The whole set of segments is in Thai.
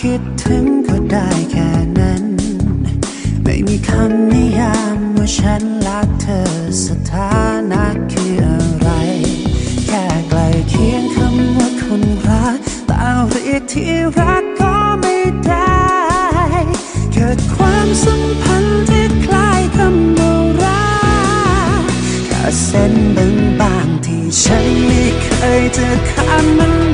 คิดถึงก็ได้แค่นั้น ไม่มีคำนิยามว่าฉันรักเธอสถานะคืออะไร แค่ใกลเคียงคำว่าคนรักแต่เรียกที่รักก็ไม่ได้ เกิดความสัมพันธ์ที่คล้ายคำว่ารักแค่เส้นบางๆที่ฉันไม่เคยจะข้ามมัน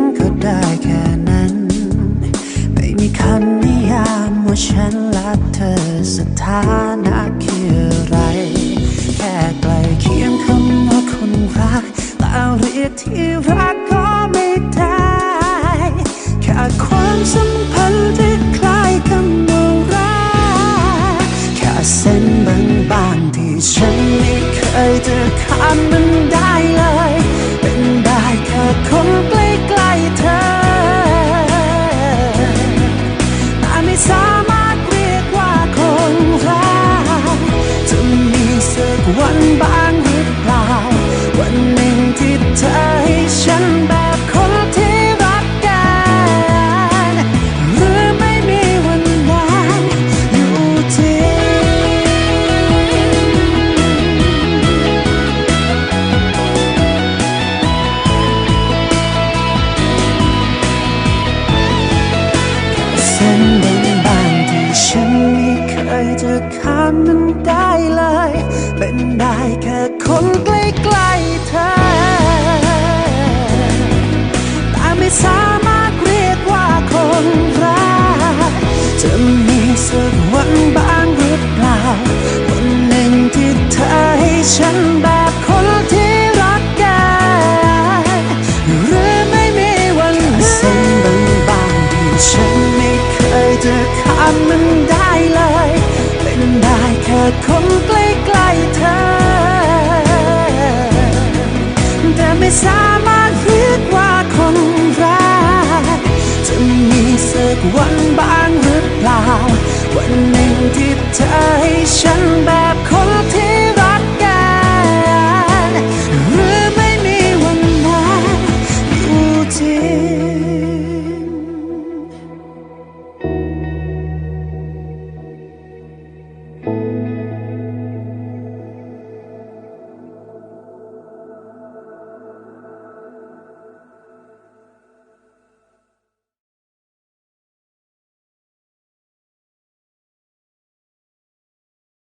ได้แค่นั้น ไม่มีคำนิยามว่าฉันรักเธอสถานะคืออะไร แค่ใกล้เคียงคำว่าคนรักแต่เรียกที่รัก สัก ค่คน วันบ้างหรือเปล่า วันหนึ่งที่เธอให้ฉัน